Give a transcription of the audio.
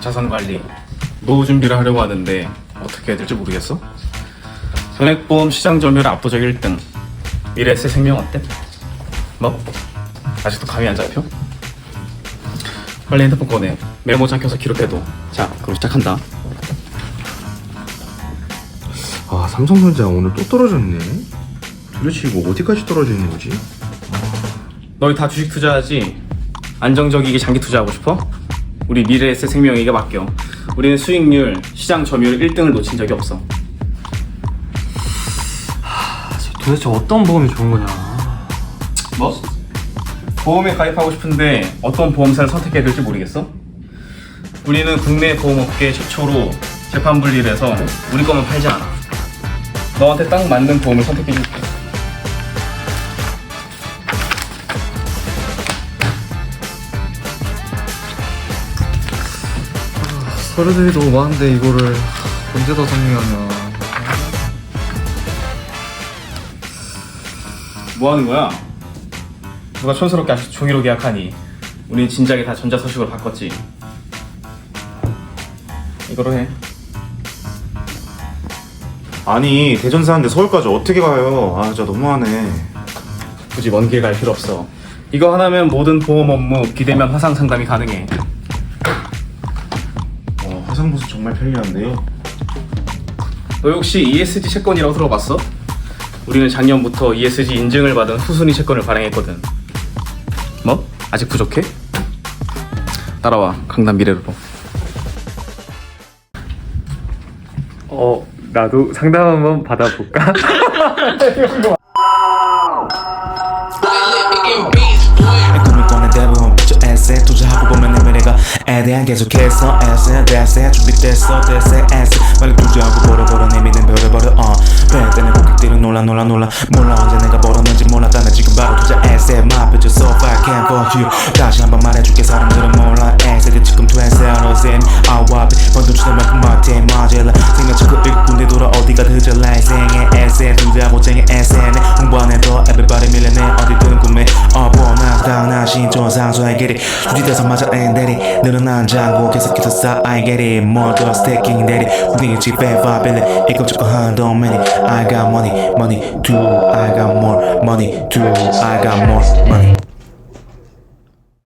자산 관리, 노후 준비를 하려고 하는데 어떻게 해야 될지 모르겠어. 전액보험 시장 점유율 압도적 1등. 미래에셋 생명 어때? 뭐? 아직도 감이 안 잡혀? 빨리 핸드폰 꺼내. 메모장 켜서 기록해도. 자, 그럼 시작한다. 아 삼성전자 오늘 또 떨어졌네 도대체 이거 어디까지 떨어져 있는 거지? 너희 다 주식 투자하지? 안정적이게 장기 투자하고 싶어? 우리 미래에셋 생명에게 맡겨. 우리는 수익률, 시장 점유율 1등을 놓친 적이 없어. 도대체 어떤 보험이 좋은 거냐? 뭐? 보험에 가입하고 싶은데 어떤 보험사를 선택해야 될지 모르겠어? 우리는 국내 보험업계 최초로 재판 분리를 해서 우리 거만 팔지 않아. 너한테 딱 맞는 보험을 선택해 줄게. 서류들이 너무 많은데 이거를 언제 다 정리하냐? 뭐 하는 거야? 누가 촌스럽게 아직 종이로 계약하니? 우린 진작에 다 전자 서식으로 바꿨지. 이거로 해. 아니 대전 사는데 서울까지 어떻게 가요 아 진짜 너무하네 굳이 먼 길 갈 필요 없어. 이거 하나면 모든 보험 업무 비대면 화상 상담이 가능해. 어, 화상 모습 정말 편리한데요 너 혹시 ESG 채권이라고 들어봤어? 우리는 작년부터 ESG 인증을 받은 후순위 채권을 발행했거든. 뭐? 아직 부족해? 따라와 강남 미래로. 어 나도 상담 한번 받아볼까? 에 대한 계속해서 에세 대세 준비됐어 대세 에세. 빨리 투자하고 벌어버려 내 믿음 버려버려 어. 그래 때는 고객들은 놀라 놀라 놀라. 몰라 언제 내가 벌었는지 몰라 나 지금 바로 투자 에세. My bitch so far I can't for you. 다시 한번 말해줄게. 사람들은 몰라. 그 지금 퇴세 어센 아와 번돈 주다 홍보하네 더 everybody 밀려내. 어디든 꿈에 어보나 당나 신조상소의 길이 주지돼서 맞아 앤 대리 늘어난 장고 계속해서 쌓아 I get it. more 더 스태킹 대리 후딩이 집에 바빌리 이거 찍고 한동 many. I got money money do I got more money do I got more money